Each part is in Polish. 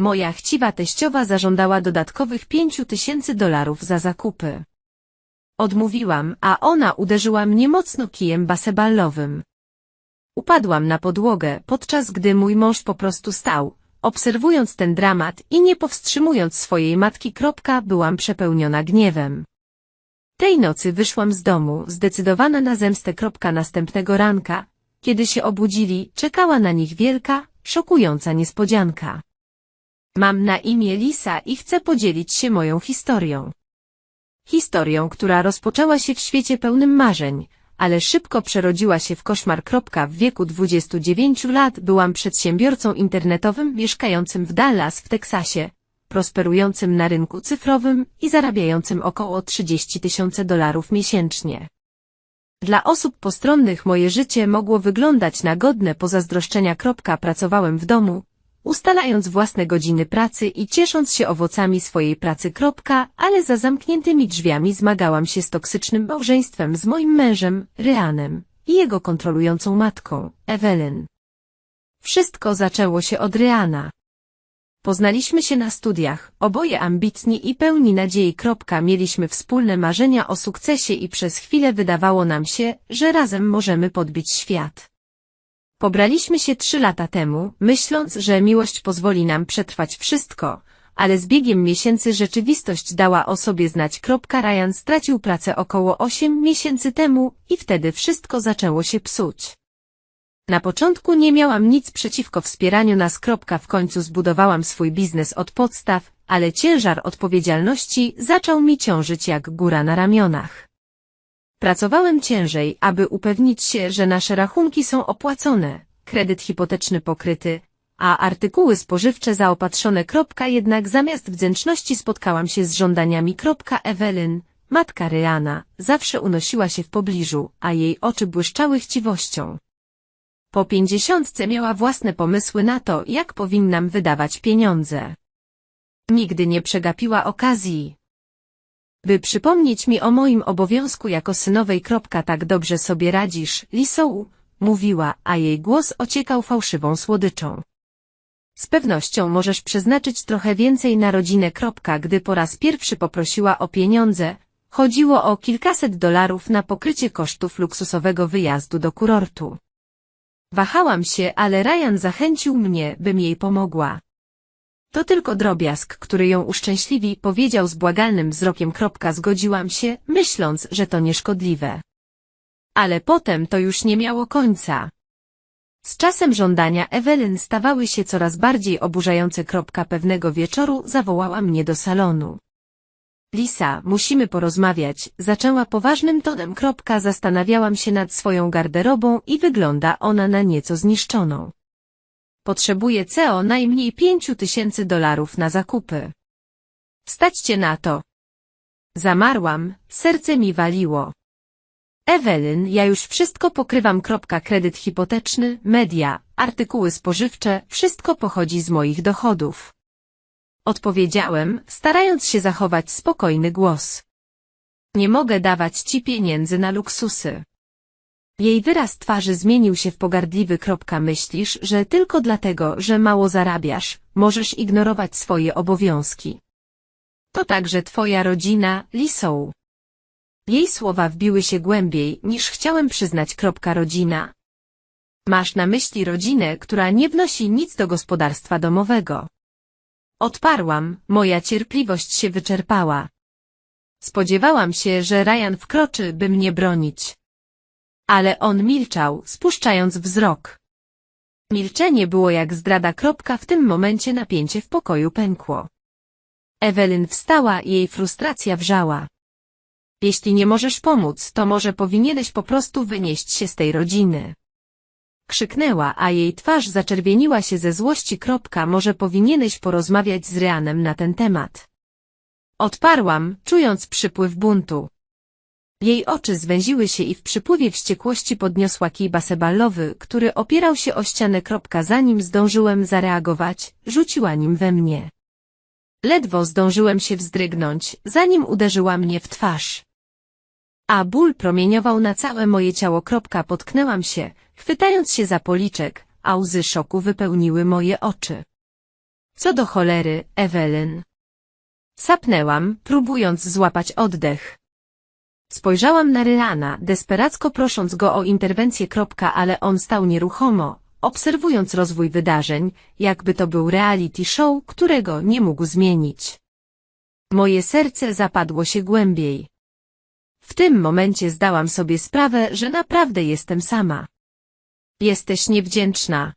Moja chciwa teściowa zażądała dodatkowych pięciu tysięcy dolarów za zakupy. Odmówiłam, a ona uderzyła mnie mocno kijem baseballowym. Upadłam na podłogę, podczas gdy mój mąż po prostu stał, obserwując ten dramat i nie powstrzymując swojej matki. Kropka, byłam przepełniona gniewem. Tej nocy wyszłam z domu, zdecydowana na zemstę. Kropka, następnego ranka, kiedy się obudzili, czekała na nich wielka, szokująca niespodzianka. Mam na imię Lisa i chcę podzielić się moją historią. Historią, która rozpoczęła się w świecie pełnym marzeń, ale szybko przerodziła się w koszmar. W wieku 29 lat byłam przedsiębiorcą internetowym mieszkającym w Dallas w Teksasie, prosperującym na rynku cyfrowym i zarabiającym około 30 tysięcy dolarów miesięcznie. Dla osób postronnych moje życie mogło wyglądać na godne pozazdroszczenia. Pracowałem w domu, ustalając własne godziny pracy i ciesząc się owocami swojej pracy. Kropka, Ale za zamkniętymi drzwiami zmagałam się z toksycznym małżeństwem z moim mężem, Ryanem, i jego kontrolującą matką, Evelyn. Wszystko zaczęło się od Ryana. Poznaliśmy się na studiach, oboje ambitni i pełni nadziei. Kropka, Mieliśmy wspólne marzenia o sukcesie i przez chwilę wydawało nam się, że razem możemy podbić świat. Pobraliśmy się trzy lata temu, myśląc, że miłość pozwoli nam przetrwać wszystko, ale z biegiem miesięcy rzeczywistość dała o sobie znać. Ryan stracił pracę około 8 miesięcy temu i wtedy wszystko zaczęło się psuć. Na początku nie miałam nic przeciwko wspieraniu nas. W końcu zbudowałam swój biznes od podstaw, ale ciężar odpowiedzialności zaczął mi ciążyć jak góra na ramionach. Pracowałem ciężej, aby upewnić się, że nasze rachunki są opłacone, kredyt hipoteczny pokryty, a artykuły spożywcze zaopatrzone. Jednak zamiast wdzięczności spotkałam się z żądaniami. Evelyn, matka Ryana, zawsze unosiła się w pobliżu, a jej oczy błyszczały chciwością. Po pięćdziesiątce miała własne pomysły na to, jak powinnam wydawać pieniądze. Nigdy nie przegapiła okazji. By przypomnieć mi o moim obowiązku jako synowej. Tak dobrze sobie radzisz, Lisou, mówiła, a jej głos ociekał fałszywą słodyczą. Z pewnością możesz przeznaczyć trochę więcej na rodzinę. Gdy po raz pierwszy poprosiła o pieniądze, chodziło o kilkaset dolarów na pokrycie kosztów luksusowego wyjazdu do kurortu. Wahałam się, ale Ryan zachęcił mnie, bym jej pomogła. To tylko drobiazg, który ją uszczęśliwi, powiedział z błagalnym wzrokiem. Kropka, Zgodziłam się, myśląc, że to nieszkodliwe. Ale potem to już nie miało końca. Z czasem żądania Ewelyn stawały się coraz bardziej oburzające. Kropka, Pewnego wieczoru zawołała mnie do salonu. Lisa, musimy porozmawiać, zaczęła poważnym tonem. Kropka, Zastanawiałam się nad swoją garderobą i wygląda ona na nieco zniszczoną. Potrzebuję CO najmniej pięciu tysięcy dolarów na zakupy. Wstaćcie na to. Zamarłam, serce mi waliło. Ewelyn, ja już wszystko pokrywam. Kredyt hipoteczny, media, artykuły spożywcze, wszystko pochodzi z moich dochodów. Odpowiedziałem, starając się zachować spokojny głos. Nie mogę dawać ci pieniędzy na luksusy. Jej wyraz twarzy zmienił się w pogardliwy. Myślisz, że tylko dlatego, że mało zarabiasz, możesz ignorować swoje obowiązki. To także twoja rodzina, Lisou. Jej słowa wbiły się głębiej, niż chciałem przyznać. Rodzina. Masz na myśli rodzinę, która nie wnosi nic do gospodarstwa domowego. Odparłam, moja cierpliwość się wyczerpała. Spodziewałam się, że Ryan wkroczy, by mnie bronić. Ale on milczał, spuszczając wzrok. Milczenie było jak zdrada. Kropka, w tym momencie napięcie w pokoju pękło. Ewelyn wstała i jej frustracja wrzała. Jeśli nie możesz pomóc, to może powinieneś po prostu wynieść się z tej rodziny. Krzyknęła, a jej twarz zaczerwieniła się ze złości. Kropka, może powinieneś porozmawiać z Ryanem na ten temat. Odparłam, czując przypływ buntu. Jej oczy zwęziły się i w przypływie wściekłości podniosła kij baseballowy, który opierał się o ścianę. Zanim zdążyłem zareagować, rzuciła nim we mnie. Ledwo zdążyłem się wzdrygnąć, zanim uderzyła mnie w twarz. A ból promieniował na całe moje ciało. Potknęłam się, chwytając się za policzek, a łzy szoku wypełniły moje oczy. Co do cholery, Ewelyn. Sapnęłam, próbując złapać oddech. Spojrzałam na Ryana, desperacko prosząc go o interwencję. Ale on stał nieruchomo, obserwując rozwój wydarzeń, jakby to był reality show, którego nie mógł zmienić. Moje serce zapadło się głębiej. W tym momencie zdałam sobie sprawę, że naprawdę jestem sama. Jesteś niewdzięczna.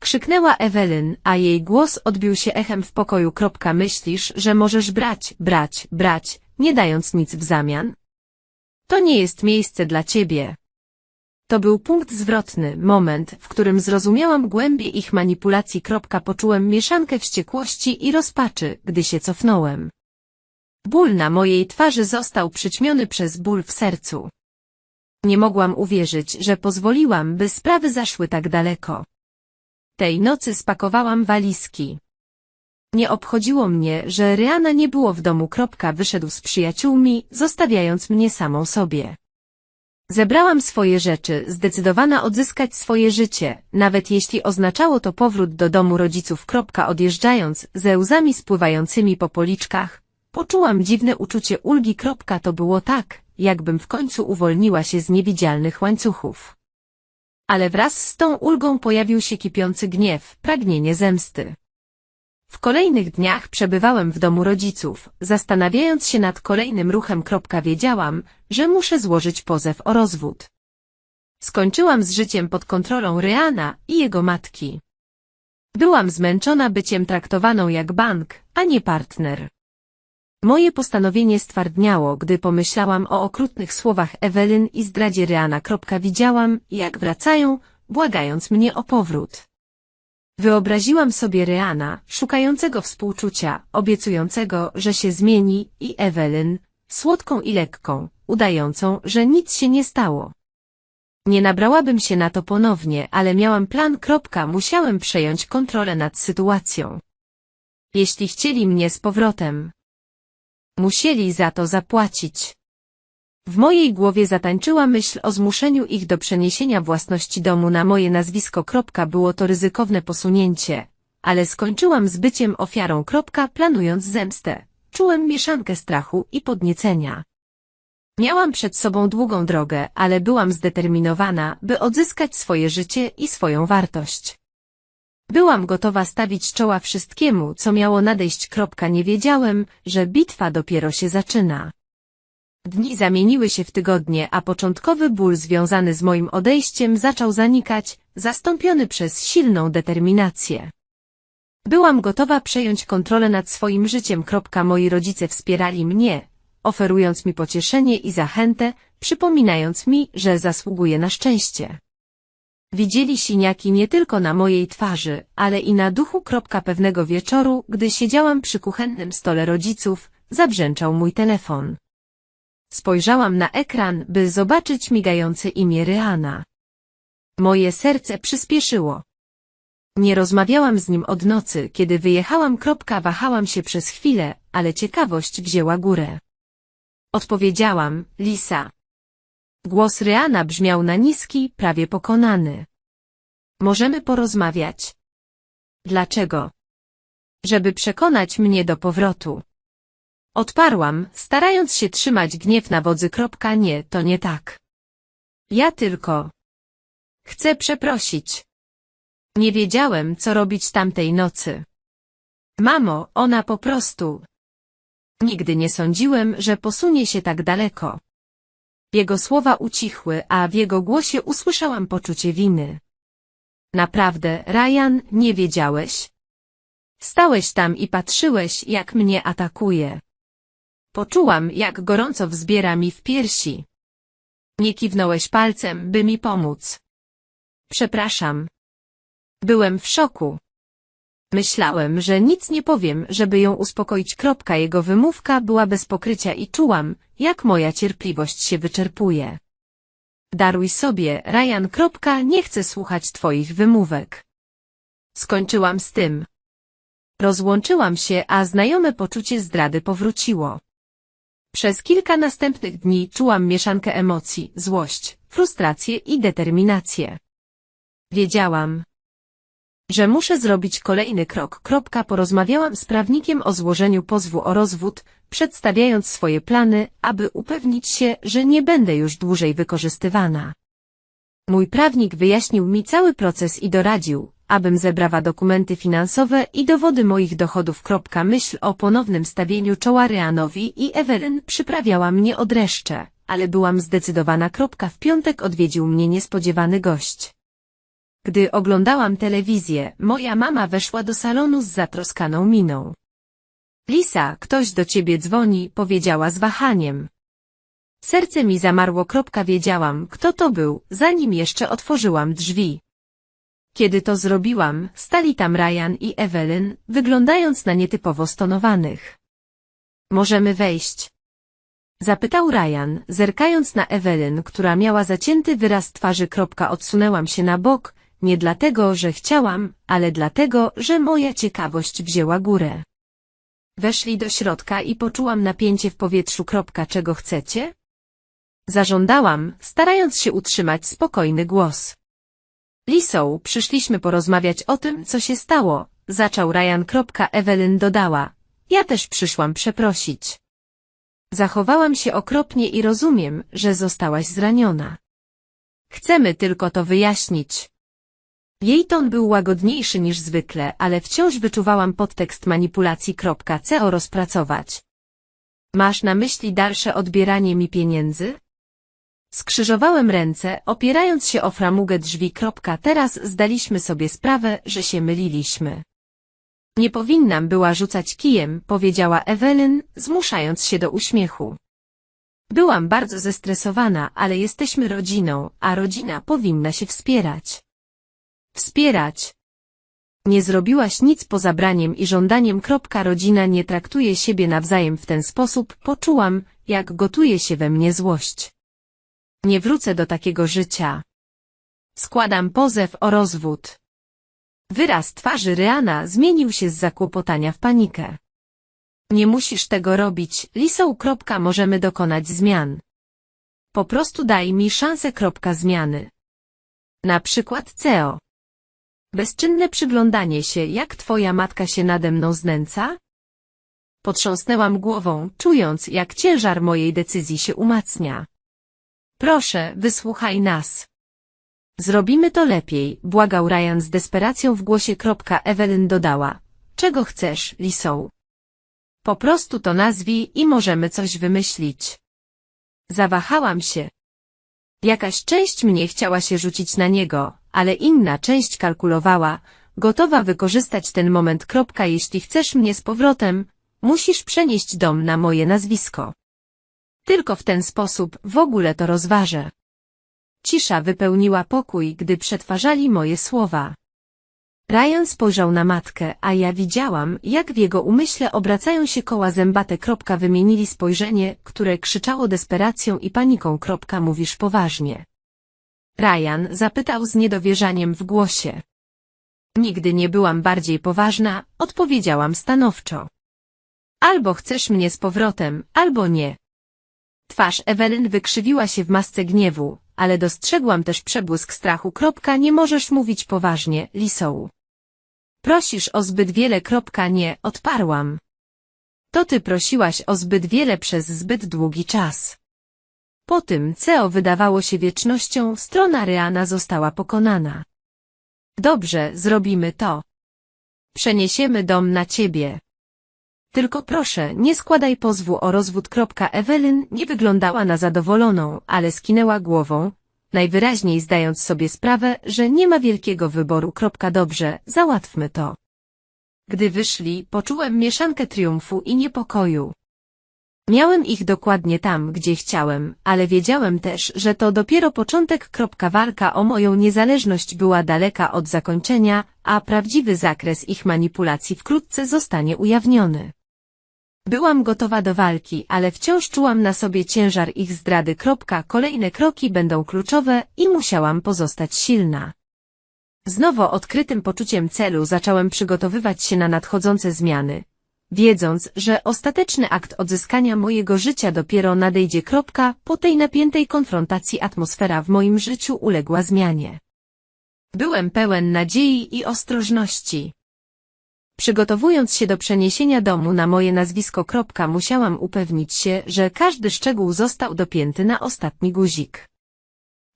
Krzyknęła Ewelyn, a jej głos odbił się echem w pokoju. Myślisz, że możesz brać, brać, brać, nie dając nic w zamian? To nie jest miejsce dla ciebie. To był punkt zwrotny, moment, w którym zrozumiałam głębię ich manipulacji. Poczułem mieszankę wściekłości i rozpaczy, gdy się cofnąłem. Ból na mojej twarzy został przyćmiony przez ból w sercu. Nie mogłam uwierzyć, że pozwoliłam, by sprawy zaszły tak daleko. Tej nocy spakowałam walizki. Nie obchodziło mnie, że Riana nie było w domu. Wyszedł z przyjaciółmi, zostawiając mnie samą sobie. Zebrałam swoje rzeczy, zdecydowana odzyskać swoje życie, nawet jeśli oznaczało to powrót do domu rodziców. Odjeżdżając, ze łzami spływającymi po policzkach, poczułam dziwne uczucie ulgi. To było tak, jakbym w końcu uwolniła się z niewidzialnych łańcuchów. Ale wraz z tą ulgą pojawił się kipiący gniew, pragnienie zemsty. W kolejnych dniach przebywałem w domu rodziców, zastanawiając się nad kolejnym ruchem. Wiedziałam, że muszę złożyć pozew o rozwód. Skończyłam z życiem pod kontrolą Ryana i jego matki. Byłam zmęczona byciem traktowaną jak bank, a nie partner. Moje postanowienie stwardniało, gdy pomyślałam o okrutnych słowach Ewelyn i zdradzie Ryana. Widziałam, jak wracają, błagając mnie o powrót. Wyobraziłam sobie Ryana, szukającego współczucia, obiecującego, że się zmieni, i Ewelyn, słodką i lekką, udającą, że nic się nie stało. Nie nabrałabym się na to ponownie, ale miałam plan. Musiałem przejąć kontrolę nad sytuacją. Jeśli chcieli mnie z powrotem, musieli za to zapłacić. W mojej głowie zatańczyła myśl o zmuszeniu ich do przeniesienia własności domu na moje nazwisko. Było to ryzykowne posunięcie, ale skończyłam z byciem ofiarą. Planując zemstę, czułem mieszankę strachu i podniecenia. Miałam przed sobą długą drogę, ale byłam zdeterminowana, by odzyskać swoje życie i swoją wartość. Byłam gotowa stawić czoła wszystkiemu, co miało nadejść. Nie wiedziałem, że bitwa dopiero się zaczyna. Dni zamieniły się w tygodnie, a początkowy ból związany z moim odejściem zaczął zanikać, zastąpiony przez silną determinację. Byłam gotowa przejąć kontrolę nad swoim życiem. Moi rodzice wspierali mnie, oferując mi pocieszenie i zachętę, przypominając mi, że zasługuję na szczęście. Widzieli siniaki nie tylko na mojej twarzy, ale i na duchu. Pewnego wieczoru, gdy siedziałam przy kuchennym stole rodziców, zabrzęczał mój telefon. Spojrzałam na ekran, by zobaczyć migające imię Ryana. Moje serce przyspieszyło. Nie rozmawiałam z nim od nocy, kiedy wyjechałam. Wahałam się przez chwilę, ale ciekawość wzięła górę. Odpowiedziałam, Lisa. Głos Ryana brzmiał na niski, prawie pokonany. Możemy porozmawiać. Dlaczego? Żeby przekonać mnie do powrotu. Odparłam, starając się trzymać gniew na wodzy. Nie, to nie tak. Ja tylko. Chcę przeprosić. Nie wiedziałem, co robić tamtej nocy. Mamo, ona po prostu. Nigdy nie sądziłem, że posunie się tak daleko. Jego słowa ucichły, a w jego głosie usłyszałam poczucie winy. Naprawdę, Ryan, nie wiedziałeś? Stałeś tam i patrzyłeś, jak mnie atakuje. Poczułam, jak gorąco wzbiera mi w piersi. Nie kiwnąłeś palcem, by mi pomóc. Przepraszam. Byłem w szoku. Myślałem, że nic nie powiem, żeby ją uspokoić. Kropka jego wymówka była bez pokrycia i czułam, jak moja cierpliwość się wyczerpuje. Daruj sobie, Ryan. Kropka, nie chcę słuchać twoich wymówek. Skończyłam z tym. Rozłączyłam się, a znajome poczucie zdrady powróciło. Przez kilka następnych dni czułam mieszankę emocji, złość, frustrację i determinację. Wiedziałam, że muszę zrobić kolejny krok. Kropka. Porozmawiałam z prawnikiem o złożeniu pozwu o rozwód, przedstawiając swoje plany, aby upewnić się, że nie będę już dłużej wykorzystywana. Mój prawnik wyjaśnił mi cały proces i doradził, abym zebrała dokumenty finansowe i dowody moich dochodów. Myśl o ponownym stawieniu czoła Reanowi i Ewelyn przyprawiała mnie o dreszcze, ale byłam zdecydowana. W piątek odwiedził mnie niespodziewany gość. Gdy oglądałam telewizję, moja mama weszła do salonu z zatroskaną miną. Lisa, ktoś do ciebie dzwoni, powiedziała z wahaniem. Serce mi zamarło. Wiedziałam, kto to był, zanim jeszcze otworzyłam drzwi. Kiedy to zrobiłam, stali tam Ryan i Evelyn, wyglądając na nietypowo stonowanych. Możemy wejść? Zapytał Ryan, zerkając na Evelyn, która miała zacięty wyraz twarzy. Odsunęłam się na bok, nie dlatego, że chciałam, ale dlatego, że moja ciekawość wzięła górę. Weszli do środka i poczułam napięcie w powietrzu. Czego chcecie? Zażądałam, starając się utrzymać spokojny głos. Lisą, przyszliśmy porozmawiać o tym, co się stało, zaczął Ryan. Evelyn dodała. Ja też przyszłam przeprosić. Zachowałam się okropnie i rozumiem, że zostałaś zraniona. Chcemy tylko to wyjaśnić. Jej ton był łagodniejszy niż zwykle, ale wciąż wyczuwałam podtekst manipulacji. Co rozpracować? Masz na myśli dalsze odbieranie mi pieniędzy? Skrzyżowałem ręce, opierając się o framugę drzwi. Teraz zdaliśmy sobie sprawę, że się myliliśmy. Nie powinnam była rzucać kijem, powiedziała Evelyn, zmuszając się do uśmiechu. Byłam bardzo zestresowana, ale jesteśmy rodziną, a rodzina powinna się wspierać. Wspierać. Nie zrobiłaś nic poza braniem i żądaniem. Rodzina nie traktuje siebie nawzajem w ten sposób. Poczułam, jak gotuje się we mnie złość. Nie wrócę do takiego życia. Składam pozew o rozwód. Wyraz twarzy Ryana zmienił się z zakłopotania w panikę. Nie musisz tego robić, Lisą. Możemy dokonać zmian. Po prostu daj mi szansę. Zmiany. Na przykład CEO. Bezczynne przyglądanie się, jak twoja matka się nade mną znęca? Potrząsnęłam głową, czując, jak ciężar mojej decyzji się umacnia. Proszę, wysłuchaj nas. Zrobimy to lepiej, błagał Ryan z desperacją w głosie. Evelyn dodała. Czego chcesz, Lisą? Po prostu to nazwij i możemy coś wymyślić. Zawahałam się. Jakaś część mnie chciała się rzucić na niego, ale inna część kalkulowała, gotowa wykorzystać ten moment. Jeśli chcesz mnie z powrotem, musisz przenieść dom na moje nazwisko. Tylko w ten sposób w ogóle to rozważę. Cisza wypełniła pokój, gdy przetwarzali moje słowa. Ryan spojrzał na matkę, a ja widziałam, jak w jego umyśle obracają się koła zębate. Wymienili spojrzenie, które krzyczało desperacją i paniką. Mówisz poważnie. Ryan zapytał z niedowierzaniem w głosie. Nigdy nie byłam bardziej poważna, odpowiedziałam stanowczo. Albo chcesz mnie z powrotem, albo nie. Twarz Evelyn wykrzywiła się w masce gniewu, ale dostrzegłam też przebłysk strachu. Kropka, nie możesz mówić poważnie, Lisou. Prosisz o zbyt wiele. Kropka, nie, odparłam. To ty prosiłaś o zbyt wiele przez zbyt długi czas. Po tym, co wydawało się wiecznością, strona Ryana została pokonana. Dobrze, zrobimy to. Przeniesiemy dom na ciebie. Tylko proszę, nie składaj pozwu o rozwód. Evelyn nie wyglądała na zadowoloną, ale skinęła głową, najwyraźniej zdając sobie sprawę, że nie ma wielkiego wyboru. Dobrze, załatwmy to. Gdy wyszli, poczułem mieszankę triumfu i niepokoju. Miałem ich dokładnie tam, gdzie chciałem, ale wiedziałem też, że to dopiero początek. Walka o moją niezależność była daleka od zakończenia, a prawdziwy zakres ich manipulacji wkrótce zostanie ujawniony. Byłam gotowa do walki, ale wciąż czułam na sobie ciężar ich zdrady. Kolejne kroki będą kluczowe i musiałam pozostać silna. Z nowo odkrytym poczuciem celu zacząłem przygotowywać się na nadchodzące zmiany, wiedząc, że ostateczny akt odzyskania mojego życia dopiero nadejdzie. Po tej napiętej konfrontacji atmosfera w moim życiu uległa zmianie. Byłem pełen nadziei i ostrożności. Przygotowując się do przeniesienia domu na moje nazwisko. Musiałam upewnić się, że każdy szczegół został dopięty na ostatni guzik.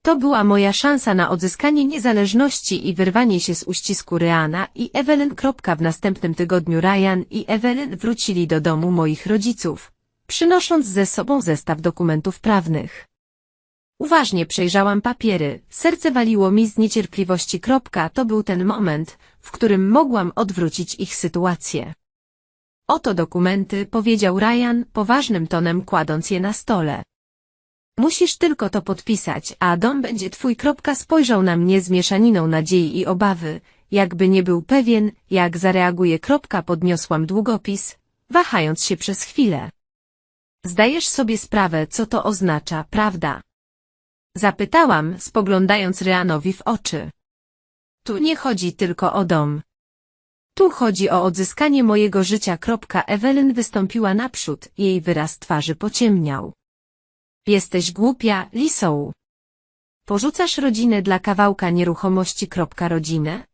To była moja szansa na odzyskanie niezależności i wyrwanie się z uścisku Ryana i Evelyn. W następnym tygodniu Ryan i Evelyn wrócili do domu moich rodziców, przynosząc ze sobą zestaw dokumentów prawnych. Uważnie przejrzałam papiery, serce waliło mi z niecierpliwości. To był ten moment, w którym mogłam odwrócić ich sytuację. Oto dokumenty, powiedział Ryan poważnym tonem kładąc je na stole. Musisz tylko to podpisać, a dom będzie twój. Kropka spojrzał na mnie z mieszaniną nadziei i obawy, jakby nie był pewien, jak zareaguje. Kropka podniosłam długopis, wahając się przez chwilę. Zdajesz sobie sprawę, co to oznacza, prawda? Zapytałam, spoglądając Ryanowi w oczy. Tu nie chodzi tylko o dom. Tu chodzi o odzyskanie mojego życia. Evelyn wystąpiła naprzód, jej wyraz twarzy pociemniał. Jesteś głupia, Lisą. Porzucasz rodzinę dla kawałka nieruchomości. Rodzinę?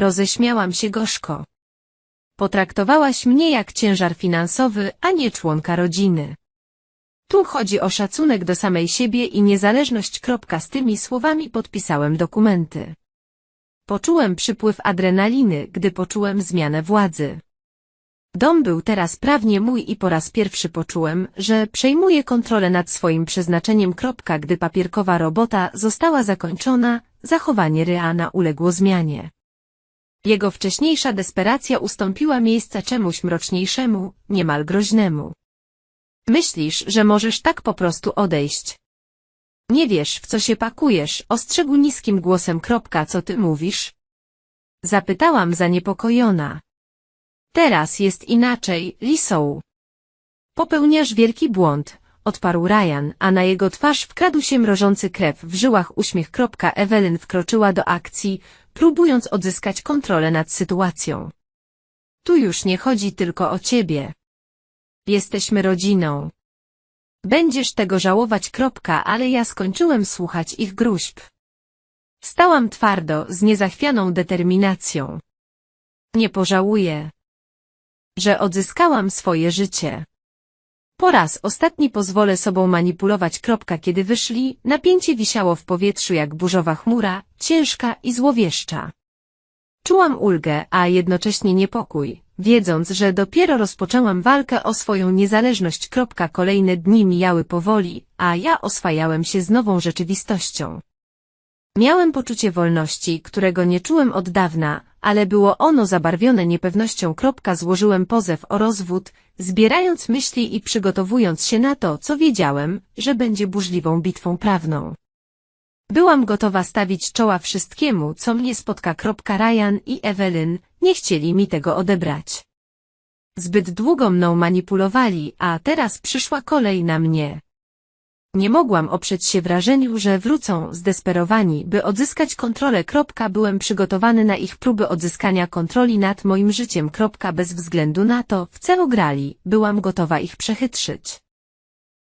Roześmiałam się gorzko. Potraktowałaś mnie jak ciężar finansowy, a nie członka rodziny. Tu chodzi o szacunek do samej siebie i niezależność. Z tymi słowami podpisałem dokumenty. Poczułem przypływ adrenaliny, gdy poczułem zmianę władzy. Dom był teraz prawnie mój i po raz pierwszy poczułem, że przejmuję kontrolę nad swoim przeznaczeniem. Kropka. Gdy papierkowa robota została zakończona, zachowanie Ryana uległo zmianie. Jego wcześniejsza desperacja ustąpiła miejsca czemuś mroczniejszemu, niemal groźnemu. Myślisz, że możesz tak po prostu odejść. Nie wiesz, w co się pakujesz, ostrzegł niskim głosem. Kropka, co ty mówisz? Zapytałam zaniepokojona. Teraz jest inaczej, Lisą. Popełniasz wielki błąd, odparł Ryan, a na jego twarz wkradł się mrożący krew w żyłach uśmiech. Evelyn wkroczyła do akcji, próbując odzyskać kontrolę nad sytuacją. Tu już nie chodzi tylko o ciebie. Jesteśmy rodziną. Będziesz tego żałować. Kropka, ale ja skończyłem słuchać ich gruźb. Stałam twardo, z niezachwianą determinacją. Nie pożałuję, że odzyskałam swoje życie. Po raz ostatni pozwolę sobą manipulować. Kropka, kiedy wyszli, napięcie wisiało w powietrzu jak burzowa chmura, ciężka i złowieszcza. Czułam ulgę, a jednocześnie niepokój, wiedząc, że dopiero rozpoczęłam walkę o swoją niezależność. Kolejne dni mijały powoli, a ja oswajałem się z nową rzeczywistością. Miałem poczucie wolności, którego nie czułem od dawna, ale było ono zabarwione niepewnością. Złożyłem pozew o rozwód, zbierając myśli i przygotowując się na to, co wiedziałem, że będzie burzliwą bitwą prawną. Byłam gotowa stawić czoła wszystkiemu, co mnie spotka. Ryan i Evelyn nie chcieli mi tego odebrać. Zbyt długo mną manipulowali, a teraz przyszła kolej na mnie. Nie mogłam oprzeć się wrażeniu, że wrócą zdesperowani, by odzyskać kontrolę. Byłem przygotowany na ich próby odzyskania kontroli nad moim życiem. Bez względu na to, w co grali, byłam gotowa ich przechytrzyć.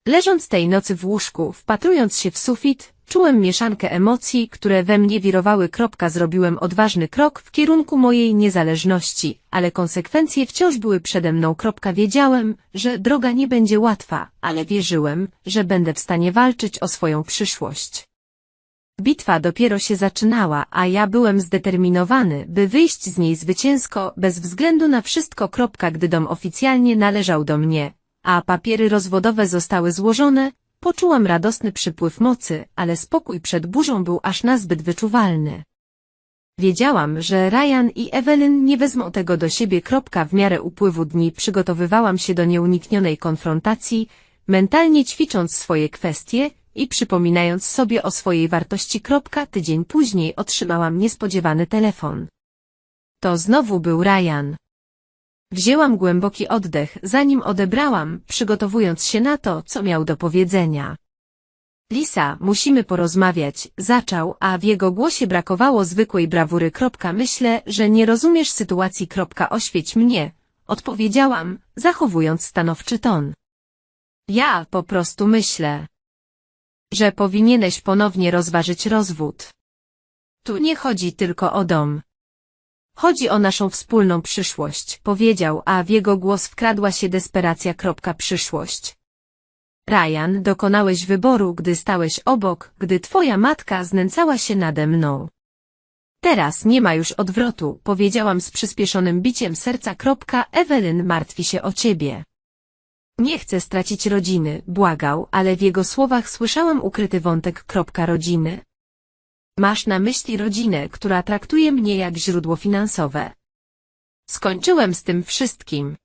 Leżąc tej nocy w łóżku, wpatrując się w sufit, czułem mieszankę emocji, które we mnie wirowały. Zrobiłem odważny krok w kierunku mojej niezależności, ale konsekwencje wciąż były przede mną. Wiedziałem, że droga nie będzie łatwa, ale wierzyłem, że będę w stanie walczyć o swoją przyszłość. Bitwa dopiero się zaczynała, a ja byłem zdeterminowany, by wyjść z niej zwycięsko, bez względu na wszystko. Gdy dom oficjalnie należał do mnie, a papiery rozwodowe zostały złożone, poczułam radosny przypływ mocy, ale spokój przed burzą był aż nazbyt wyczuwalny. Wiedziałam, że Ryan i Evelyn nie wezmą tego do siebie. W miarę upływu dni przygotowywałam się do nieuniknionej konfrontacji, mentalnie ćwicząc swoje kwestie i przypominając sobie o swojej wartości. Tydzień później otrzymałam niespodziewany telefon. To znowu był Ryan. Wzięłam głęboki oddech, zanim odebrałam, przygotowując się na to, co miał do powiedzenia. Lisa, musimy porozmawiać, zaczął, a w jego głosie brakowało zwykłej brawury. Myślę, że nie rozumiesz sytuacji. Oświeć mnie, odpowiedziałam, zachowując stanowczy ton. Ja po prostu myślę, że powinieneś ponownie rozważyć rozwód. Tu nie chodzi tylko o dom. Chodzi o naszą wspólną przyszłość, powiedział, a w jego głos wkradła się desperacja. Przyszłość. Ryan, dokonałeś wyboru, gdy stałeś obok, gdy twoja matka znęcała się nade mną. Teraz nie ma już odwrotu, powiedziałam z przyspieszonym biciem serca. Evelyn martwi się o ciebie. Nie chcę stracić rodziny, błagał, ale w jego słowach słyszałam ukryty wątek. Rodziny. Masz na myśli rodzinę, która traktuje mnie jak źródło finansowe. Skończyłem z tym wszystkim.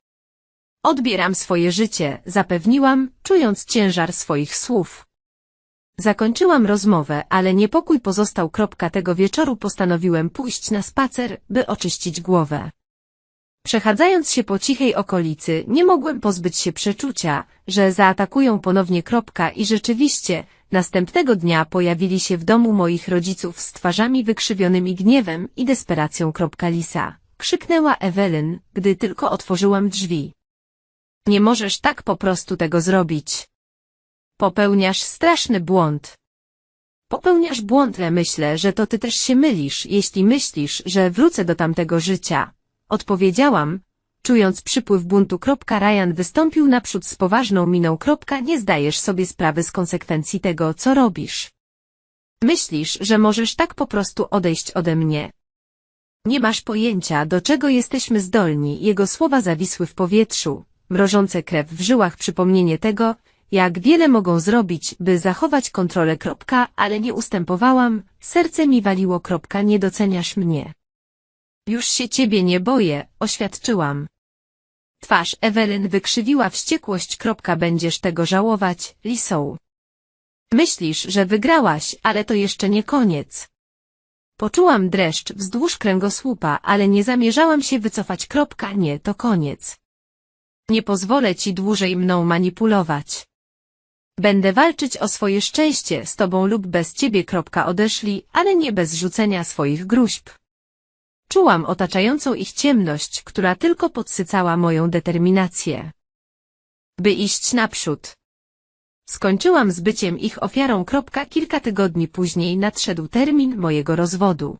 Odbieram swoje życie, zapewniłam, czując ciężar swoich słów. Zakończyłam rozmowę, ale niepokój pozostał. Kropka tego wieczoru postanowiłem pójść na spacer, by oczyścić głowę. Przechadzając się po cichej okolicy, nie mogłem pozbyć się przeczucia, że zaatakują ponownie. Kropka I rzeczywiście, następnego dnia pojawili się w domu moich rodziców z twarzami wykrzywionymi gniewem i desperacją. Lisa, krzyknęła Ewelyn, gdy tylko otworzyłam drzwi. Nie możesz tak po prostu tego zrobić. Popełniasz straszny błąd. Popełniasz błąd, myślę, że to ty też się mylisz, jeśli myślisz, że wrócę do tamtego życia. Odpowiedziałam, czując przypływ buntu. Ryan wystąpił naprzód z poważną miną. Nie zdajesz sobie sprawy z konsekwencji tego, co robisz. Myślisz, że możesz tak po prostu odejść ode mnie. Nie masz pojęcia, do czego jesteśmy zdolni. Jego słowa zawisły w powietrzu, mrożące krew w żyłach przypomnienie tego, jak wiele mogą zrobić, by zachować kontrolę. Ale nie ustępowałam, serce mi waliło. Nie doceniasz mnie. Już się ciebie nie boję, oświadczyłam. Twarz Ewelyn wykrzywiła wściekłość. Będziesz tego żałować, Lisą. Myślisz, że wygrałaś, ale to jeszcze nie koniec. Poczułam dreszcz wzdłuż kręgosłupa, ale nie zamierzałam się wycofać. Nie, to koniec. Nie pozwolę ci dłużej mną manipulować. Będę walczyć o swoje szczęście z tobą lub bez ciebie. Odeszli, ale nie bez rzucenia swoich gruźb. Czułam otaczającą ich ciemność, która tylko podsycała moją determinację. By iść naprzód. Skończyłam z byciem ich ofiarą. Kilka tygodni później nadszedł termin mojego rozwodu.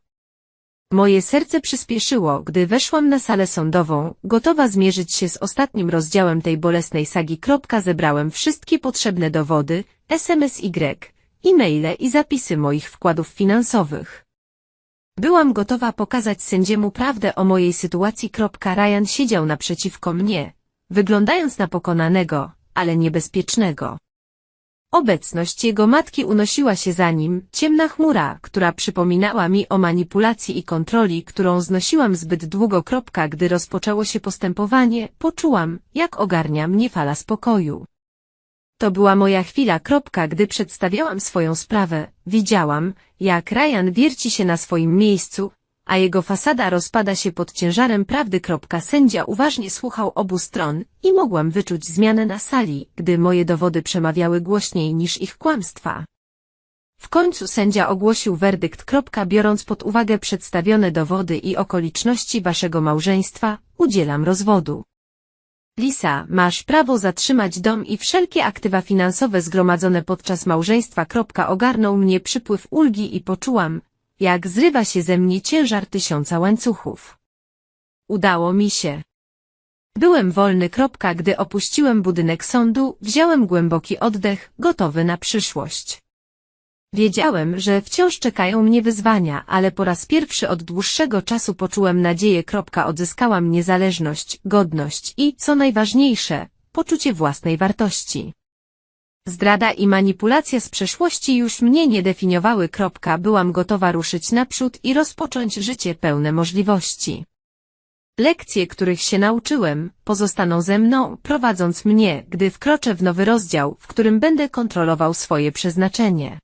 Moje serce przyspieszyło, gdy weszłam na salę sądową, gotowa zmierzyć się z ostatnim rozdziałem tej bolesnej sagi. Zebrałem wszystkie potrzebne dowody, SMSY, e-maile i zapisy moich wkładów finansowych. Byłam gotowa pokazać sędziemu prawdę o mojej sytuacji. Ryan siedział naprzeciwko mnie, wyglądając na pokonanego, ale niebezpiecznego. Obecność jego matki unosiła się za nim, ciemna chmura, która przypominała mi o manipulacji i kontroli, którą znosiłam zbyt długo. Gdy rozpoczęło się postępowanie, poczułam, jak ogarnia mnie fala spokoju. To była moja chwila. Gdy przedstawiałam swoją sprawę, widziałam, jak Ryan wierci się na swoim miejscu, a jego fasada rozpada się pod ciężarem prawdy. Sędzia uważnie słuchał obu stron i mogłam wyczuć zmianę na sali, gdy moje dowody przemawiały głośniej niż ich kłamstwa. W końcu sędzia ogłosił werdykt. Biorąc pod uwagę przedstawione dowody i okoliczności waszego małżeństwa, udzielam rozwodu. Lisa, masz prawo zatrzymać dom i wszelkie aktywa finansowe zgromadzone podczas małżeństwa. Ogarnął mnie przypływ ulgi i poczułam, jak zrywa się ze mnie ciężar tysiąca łańcuchów. Udało mi się. Byłem wolny. Gdy opuściłem budynek sądu, wziąłem głęboki oddech, gotowy na przyszłość. Wiedziałem, że wciąż czekają mnie wyzwania, ale po raz pierwszy od dłuższego czasu poczułem nadzieję. Odzyskałam niezależność, godność i, co najważniejsze, poczucie własnej wartości. Zdrada i manipulacja z przeszłości już mnie nie definiowały. Byłam gotowa ruszyć naprzód i rozpocząć życie pełne możliwości. Lekcje, których się nauczyłem, pozostaną ze mną, prowadząc mnie, gdy wkroczę w nowy rozdział, w którym będę kontrolował swoje przeznaczenie.